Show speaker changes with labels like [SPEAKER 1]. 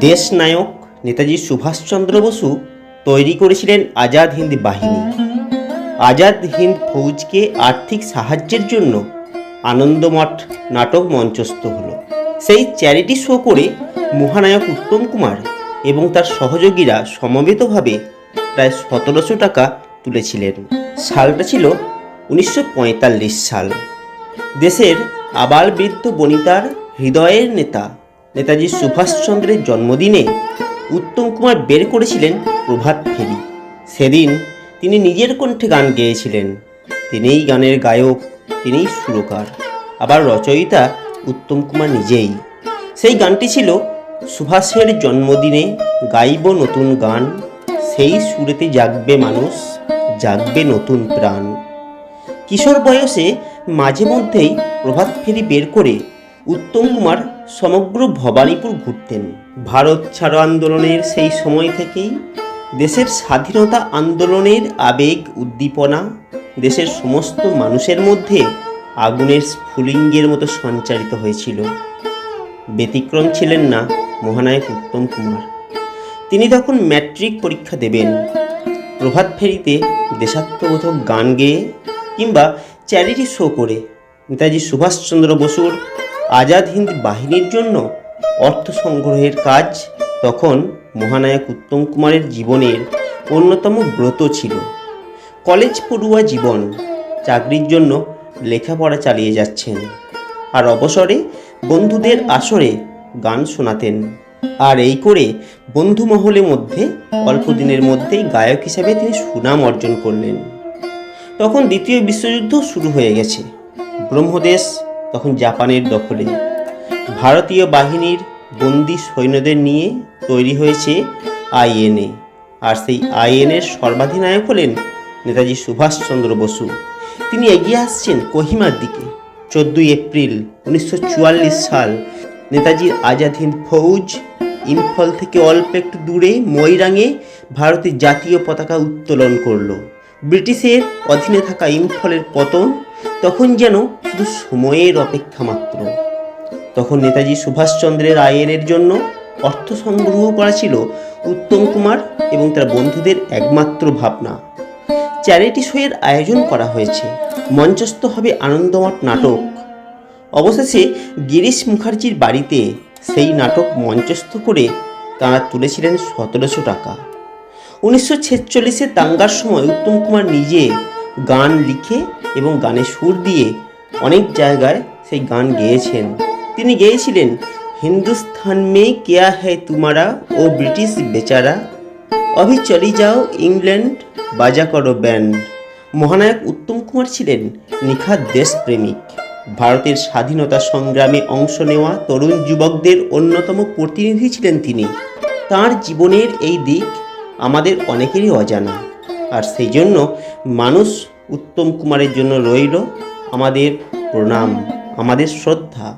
[SPEAKER 1] দেশনায়ক নেতাজি সুভাষচন্দ্র বসু তৈরি করেছিলেন আজাদ হিন্দ বাহিনী। আজাদ হিন্দ ফৌজকে আর্থিক সাহায্যের জন্য আনন্দমঠ নাটক মঞ্চস্থ হলো। সেই চ্যারিটি শো করে মহানায়ক উত্তম কুমার এবং তার সহযোগীরা সমবেতভাবে প্রায় সতেরোশো টাকা তুলেছিলেন। সালটা ছিল উনিশশো পঁয়তাল্লিশ সাল। দেশের আবাল বৃদ্ধ বনিতার হৃদয়ের নেতা নেতাজি সুভাষচন্দ্রের জন্মদিনে উত্তম কুমার বের করেছিলেন প্রভাত ফেরি। সেদিন তিনি নিজের কণ্ঠে গান গেয়েছিলেন। তিনিই গানের গায়ক, তিনিই সুরকার, আবার রচয়িতা উত্তম কুমার নিজেই। সেই গানটি ছিল সুভাষের জন্মদিনে গাইব নতুন গান, সেই সুরেতে জাগবে মানুষ, জাগবে নতুন প্রাণ। কিশোর বয়সে মাঝে মধ্যেই প্রভাত ফেরি বের করে উত্তম কুমার সমগ্র ভবানীপুর ঘুরতেন। ভারত ছাড়ো আন্দোলনের সেই সময় থেকেই দেশের স্বাধীনতা আন্দোলনের আবেগ উদ্দীপনা, দেশের সমস্ত মানুষের মধ্যে আগুনের স্ফুলিঙ্গের মতো সঞ্চারিত হয়েছিল। ব্যতিক্রম ছিলেন না মহানায়ক উত্তম কুমার। তিনি তখন ম্যাট্রিক পরীক্ষা দেবেন। প্রভাত ফেরিতে দেশাত্মবোধক গান গেয়ে কিংবা চ্যারিটি শো করে নেতাজি সুভাষচন্দ্র বসুর আজাদ হিন্দ বাহিনীর জন্য অর্থ সংগ্রহের কাজ তখন মহানায়ক উত্তম কুমারের জীবনের অন্যতম ব্রত ছিল। কলেজ পড়ুয়া জীবন চাকরির জন্য লেখাপড়া চালিয়ে যাচ্ছেন আর অবসরে বন্ধুদের আসরে গান শোনাতেন। আর এই করে বন্ধু মহলের মধ্যে অল্প দিনের মধ্যেই গায়ক হিসাবে তিনি সুনাম অর্জন করলেন। তখন দ্বিতীয় বিশ্বযুদ্ধ শুরু হয়ে গেছে। ব্রহ্মদেশ তখন জাপানের দখলে। ভারতীয় বাহিনীর বন্দি সৈন্যদের নিয়ে তৈরি হয়েছে আইএনএ। আর সেই আইএনএর সর্বাধিনায়ক হলেন নেতাজি সুভাষচন্দ্র বসু। তিনি এগিয়ে আসছেন কোহিমার দিকে। চোদ্দই এপ্রিল উনিশশো চুয়াল্লিশ সাল নেতাজির আজাদ হিন্দ ফৌজ ইম্ফল থেকে অল্প একটু দূরে ময়রাঙে ভারতের জাতীয় পতাকা উত্তোলন করল। ব্রিটিশের অধীনে থাকা ইম্ফলের পতন তখন যেন শুধু সময়ের অপেক্ষা মাত্র। তখন নেতাজি সুভাষচন্দ্রের আইনের জন্য অর্থ সংগ্রহ করা ছিল উত্তম কুমার এবং তার বন্ধুদের একমাত্র ভাবনা। চ্যারিটি শোয়ের আয়োজন করা হয়েছে। মঞ্চস্থ হবে আনন্দমঠ নাটক। অবশেষে গিরিশ মুখার্জির বাড়িতে সেই নাটক মঞ্চস্থ করে তাঁরা তুলেছিলেন সতেরোশো টাকা। উনিশশো ছেচল্লিশে দাঙ্গার সময় উত্তম কুমার নিজে গান লিখে এবং গানে সুর দিয়ে অনেক জায়গায় সেই গান গেয়েছেন। তিনি গেয়েছিলেন, হিন্দুস্থান মে কেয়া হ্যায় তুমারা, ও ব্রিটিশ বেচারা, অভি চলি যাও ইংল্যান্ড, বাজা করো ব্যান্ড। মহানায়ক উত্তম কুমার ছিলেন নিখাত দেশপ্রেমিক। ভারতের স্বাধীনতা সংগ্রামে অংশ নেওয়া তরুণ যুবকদের অন্যতম প্রতিনিধি ছিলেন তিনি। তার জীবনের এই দিক আমাদের অনেকেরই অজানা। আর সেই জন্য মানুষ উত্তম কুমারের জন্য রইল আমাদের প্রণাম আমাদের শ্রদ্ধা।